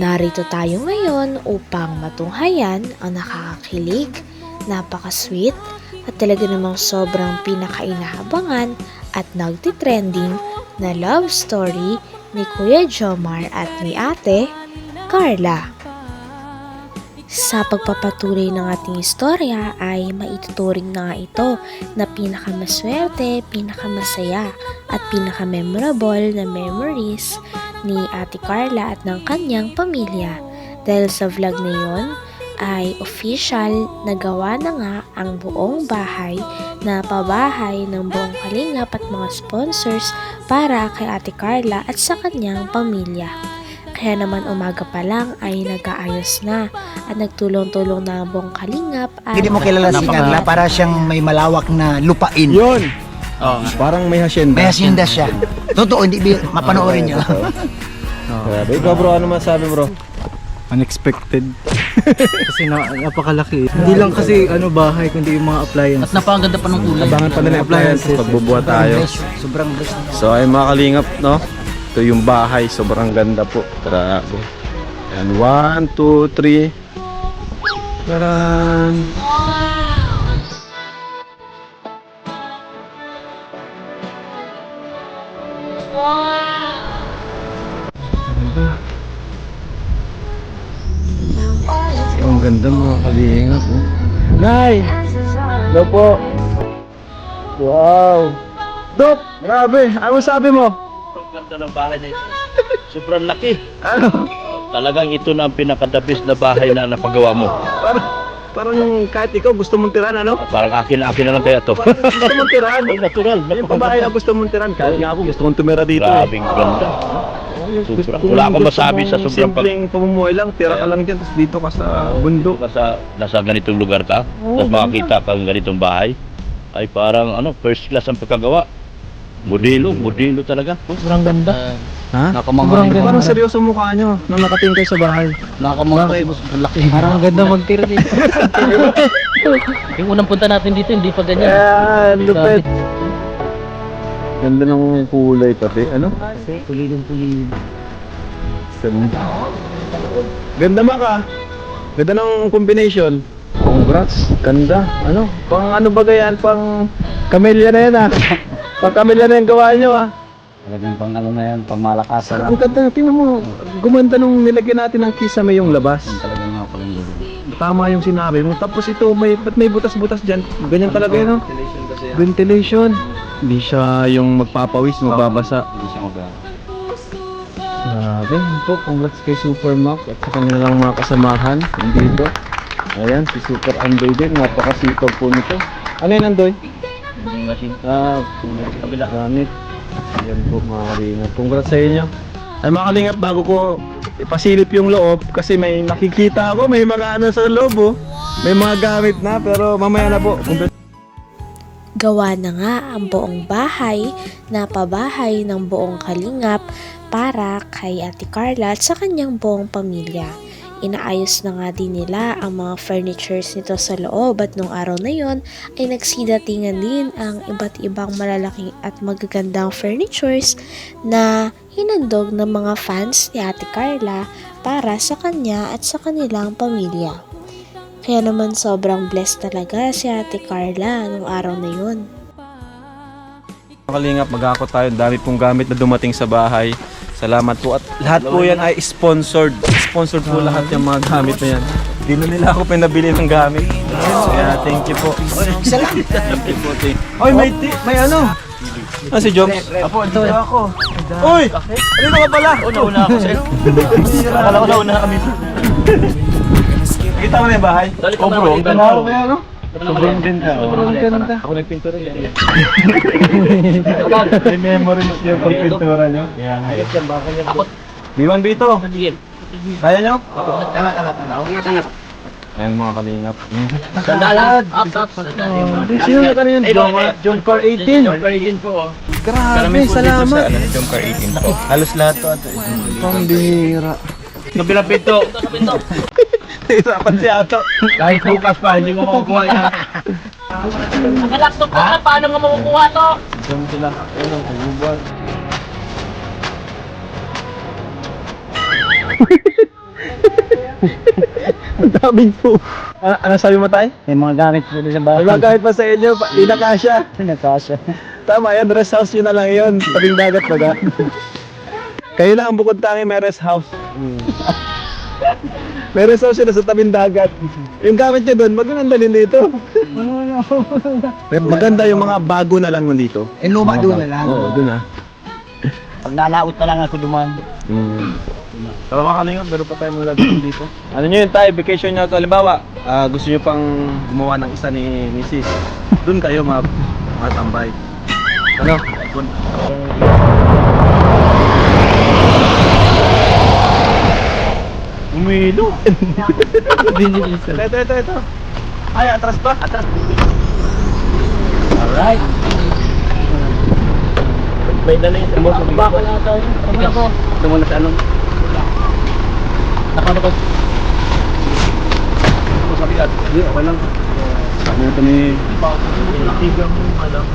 Narito tayo ngayon upang matunghayan ang nakakakilig, napaka-sweet, at talaga namang sobrang pinakainahabangan at nagtitrending na love story ni Kuya Jomar at ni Ate Carla. Sa pagpapatuloy ng ating istorya ay maituturing na nga ito na pinakamaswerte, pinakamasaya at pinakamemorable na memories ni Ate Carla at ng kanyang pamilya. Dahil sa vlog na yon ay official nagawa na nga ang buong bahay na pabahay ng buong kalingap at mga sponsors para kay Ate Carla at sa kanyang pamilya. Kaya naman umaga pa lang ay nag-aayos na at nagtulong-tulong na buong kalingap at... Hindi mo kilala si Napaka- para siyang may malawak na lupain. Yun! Oo. Parang may hasyenda. May hasyenda siya. Totoo, hindi bi- mapanoorin niyo. Grabe. Ikaw bro, ano masabi bro? Unexpected. kasi na, napakalaki. Hindi lang kasi ano bahay, kundi yung mga appliances. At napakaganda pa ng kulay. Abangan pa nila yung appliances. Pagbubuha tayo. Sobrang blessed. So ay mga kalingap, no? Ito yung bahay, sobrang ganda po. Grabe. And 1, 2, 3. Tadaan! Ang ganda mga kalihingap. Oh. Nay! Hello po. Wow! Dok! Grabe! Ano sabi mo? Ang ganda ng bahay na ito. Sobrang laki. Ano? Talagang ito na ang pinakadabis na bahay na napagawa mo. Parang, parang kahit ikaw gusto mong tiran, ano? Parang akin, akin na lang kaya to. Parang gusto mong tiran. Ay, natural. Yung pabahay na gusto mong tiran. Kahit nga ako gusto kong tumira dito. eh. Grabing ganda. Sobrang, wala akong masabi sa sobrang pag... Simpleng pamumuhay lang, tira ka lang dyan, tapos dito ka sa bundok. Nasa, nasa ganitong lugar ka, tapos makakita ka ng ganitong bahay, ay parang ano, first class ang pagkagawa. Modelo, modelo talaga. Sobrang ganda. Ha? Nakamangha. Parang seryoso mukha nyo nang nakatingin kayo sa bahay. Nakamangha. Sobrang laki. Parang ganda magtira dito. Yung unang punta natin dito, hindi pa ganyan. Ayan, lupit. Ganda ng kulay pati, ano? Pulidong pulid. Ganda. Ganda maka. Ganda ng combination. Congrats. Ganda. Ano? Pang ano ba yan? Pang camellia na yan ah. Pang camellia na yung gawa nyo ah. Talagang pang ano na yan, pang malakasan. Ang ganda. Tingnan mo. Gumanda nung nilagyan natin ng kisame yung labas. Talagang nga pang Tama yung sinabi mo. Tapos ito, may, ba't may butas-butas dyan? Ganyan talaga yun, no? Ventilation. Hindi siya yung magpapawis, mababasa. Hindi siya mag Grabe. Yun po, congrats kay Supermax at sa kanilang mga kasamahan dito. Ayan, si Super Andoy din. Napakasipag po nito. Ano yun, Andoy? Yung machine. Ah, kabila. Gamit. Ayan po, mga kalingap. Congrats sa inyo. Ay, mga kalingap, bago ko ipasilip yung loob kasi may nakikita ako, may mga ano sa loob, oh. May mga gamit na, pero mamaya na po. Gawa na nga ang buong bahay na pabahay ng buong kalingap para kay Ate Carla at sa kanyang buong pamilya. Inaayos na nga din nila ang mga furnitures nito sa loob at nung araw na yon ay nagsidatingan din ang iba't ibang malalaki at magagandang furnitures na hinandog ng mga fans ni Ate Carla para sa kanya at sa kanilang pamilya. Kaya naman sobrang blessed talaga si Ate Carla nung araw na. Mga kalingap, mag-ako tayo. Dami pong gamit na dumating sa bahay. Salamat po. At lahat po yan ay sponsored. Sponsored po lahat yung mga gamit na yan. Hindi na nila ako pinabili ng gamit. Kaya thank you po. Salamat. Thank you po. Thank Oy, may, ti- may ano? Ah, si Joms? Apo, dito ako. Uy! Ano ka pala? Una-una ako sa'yo. Akala ko na una kami. Kita mo na yung bahay? Oh bro, ang ganda. ano? Sobrang ganda. Sobrang ganda. Ako nagpinto rin. May memory yung pagpintura nyo. B1 B2. Kaya nyo? Ayan mga kalingap. Sandalan! Up, up! Sandalan. Sino na kanina yun? Jumper 18. Jumper 18 po. oh. Grabe, salamat. Jumper 18 po. Halos lahat to. Pambihira. Kabilang pinto. Nahirapan si Ato. Kahit bukas pa, hindi ko makukuha yan. Ang laptop ko na, paano mo makukuha to? Diyan sila, ano, kagubuan. Ang daming po. Ano, ano sabi mo tayo? May mga gamit po sa bahay. May mga gamit pa sa inyo. Pa, inakasya. Inakasya. Tama yan. Rest house nyo na lang yun. Tabing dagat baga. Kayo lang ang bukod tangi may rest house. Hmm may house yun sa tabing dagat. Yung gamit nyo doon, magandang dalhin dito. Maganda yung mga bago na lang dito. Eh, luma doon na lang. Oo, doon ah. Pag nalaot na lang ako duman. Mm. So mga kalingap, meron pa tayo mga gagawin dito. Ano nyo yun tayo, vacation nyo to, halimbawa, ah, gusto nyo pang gumawa ng isa ni Mrs. Doon kayo mga matambay. Ano? Umilo. ito, ito, ito, ito. Ay, atras ba? Atras. Alright. May dala yung tamo sa bako na ito. Tamo na ko. Tamo na sa anong. Nakapagod. Sabi ka, hindi, okay lang. Sabi ito ni... Tigang mo alam.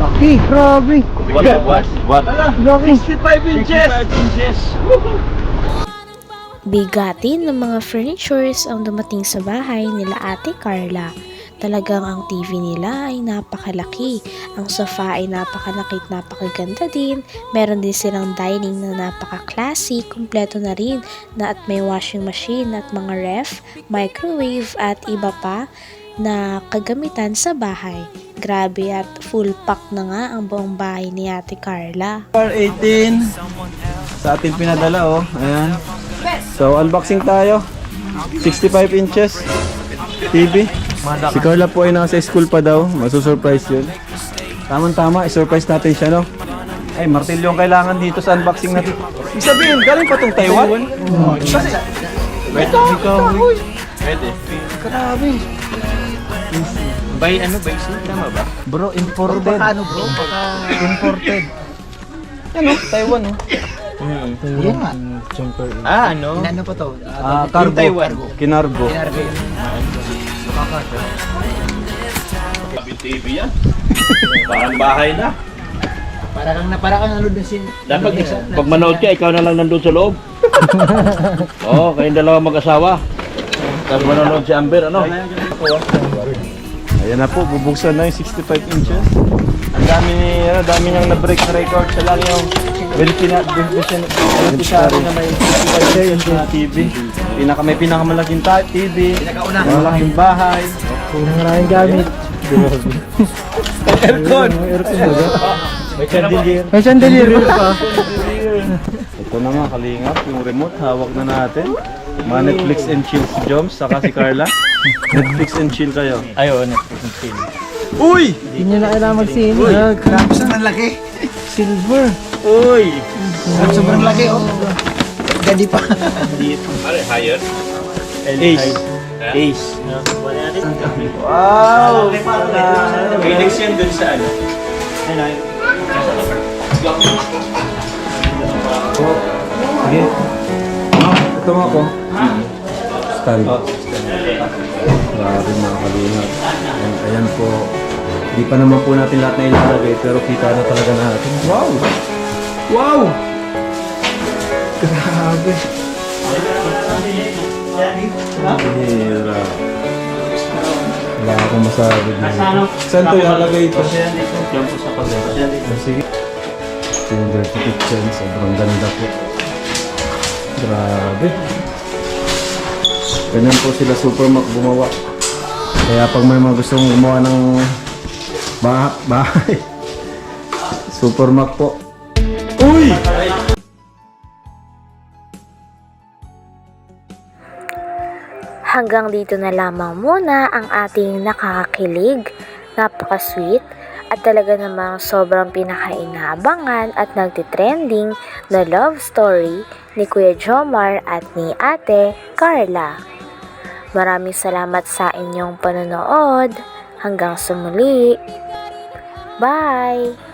Laki, grabe. What? What? What? Laki. 65 inches! inches! Bigatin ng mga furnitures ang dumating sa bahay nila Ate Carla. Talagang ang TV nila ay napakalaki. Ang sofa ay napakalaki at napakaganda din. Meron din silang dining na napaka-classy. Kompleto na rin na at may washing machine at mga ref, microwave at iba pa na kagamitan sa bahay. Grabe at full pack na nga ang buong bahay ni Ate Carla. Car 18 sa ating pinadala oh. Ayan. So unboxing tayo. 65 inches TV. Si Carla po ay nasa school pa daw. Masusurprise yun. Tamang-tama, i-surprise natin siya, no? Ay, martilyo ang kailangan dito sa unboxing natin. Ibig sabihin, galing pa tong Taiwan? Kasi, Pwede. Pwede. Grabe. By ano, by suit, tama ba? Bro, imported. Ano bro? Baka imported. Ano? Taiwan, oh. Yun nga. Ah, ano? Inano pa to? Ah, cargo. Taiwan. Kinargo. Kinarga yun. TV yan. Parang bahay na. Para kang na, para kang nalod na sin... Dapat pag manood ka, ikaw na lang nandun sa loob. Oo, kayong dalawa mag-asawa. Tapos manonood si Amber, ano? Ayan na po, bubuksan na yung 65 inches. Ang dami ni, ano, dami niyang na-break na record. Siya lang yung beneficiary beneficiary na may 65 inches na TV. Pinaka, may pinakamalaking TV, malaking bahay, maraming gamit. aircon. May chandelier. May chandelier pa. Ito na nga, kalingap, yung remote, hawak na natin. Mga Netflix and chill si Joms, saka si Carla. Netflix and chill kayo. Ayun. Uy! Hindi nyo na kailangan mag-sine. Ah, Grabe saan ang laki. Silver. Uy! Sobrang laki oh. Gandi pa. higher. Ace. Ace. Wow! Phoenix yan dun sa ano? Sige. Ito mo ako. Stand. Grabe mga kalingap. Ayan, ayan po. Hindi pa naman po natin lahat na ilalagay pero kita na talaga natin. Wow! Wow! Grabe. Hira. Wala akong masabi dito. Saan to ilalagay ito? Diyan po sa. Oh, Sige. Ito yung dirty kitchen. Sobrang ganda po. Grabe. Ganyan po sila Supermac gumawa. Kaya pag may mga gustong gumawa ng bah bahay, Supermac po. Uy! Hanggang dito na lamang muna ang ating nakakakilig, napaka-sweet, at talaga namang sobrang pinakainabangan at nagtitrending na love story ni Kuya Jomar at ni Ate Carla. Maraming salamat sa inyong panonood. Hanggang sa muli. Bye!